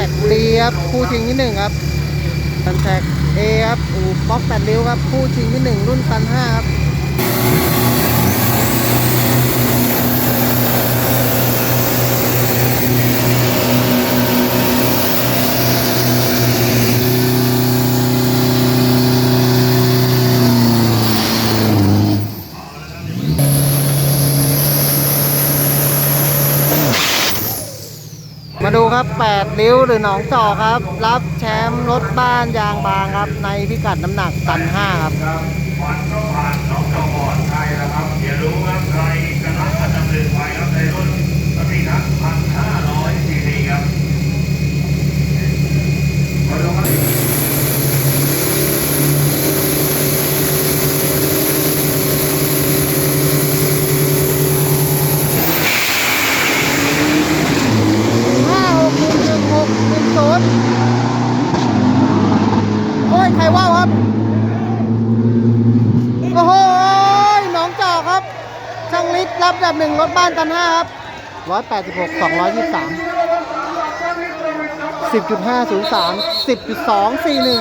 ท็กดีครับคู่ชิงที่หนึ่งครับคอนแทคเอครับอูป๊อกแปดริ้วครับคู่ชิงที่หนึ่งรุ่นพันห้าครับ มาดูครับ 8 นิ้วหรือหนองจอกครับ รับแชมป์รถบ้านยางบางครับ ในพิกัดน้ำหนักตัน 5 ครับ ครับวันก็ผ่านสองจอบอดใครแล้วครับเดี๋ยวรู้ครับใครกระทำอันดับหนึ่งไปครับในรุ่นสปีดทัศพันห้าร้อยซีซีครับมาดูครับ ห้าหกหนึ่งหนึ่งหกหนึ่งศูนย์โอ้ย ใครว่าวครับ โอ้โหหนองจอกครับช่างลิศรับแบบหนึ่งรถบ้านตันห้าครับร้อยแปดสิบหกสองร้อยยี่สิบสามสิบจุดห้าศูนย์สามสิบจุดสองสี่หนึ่ง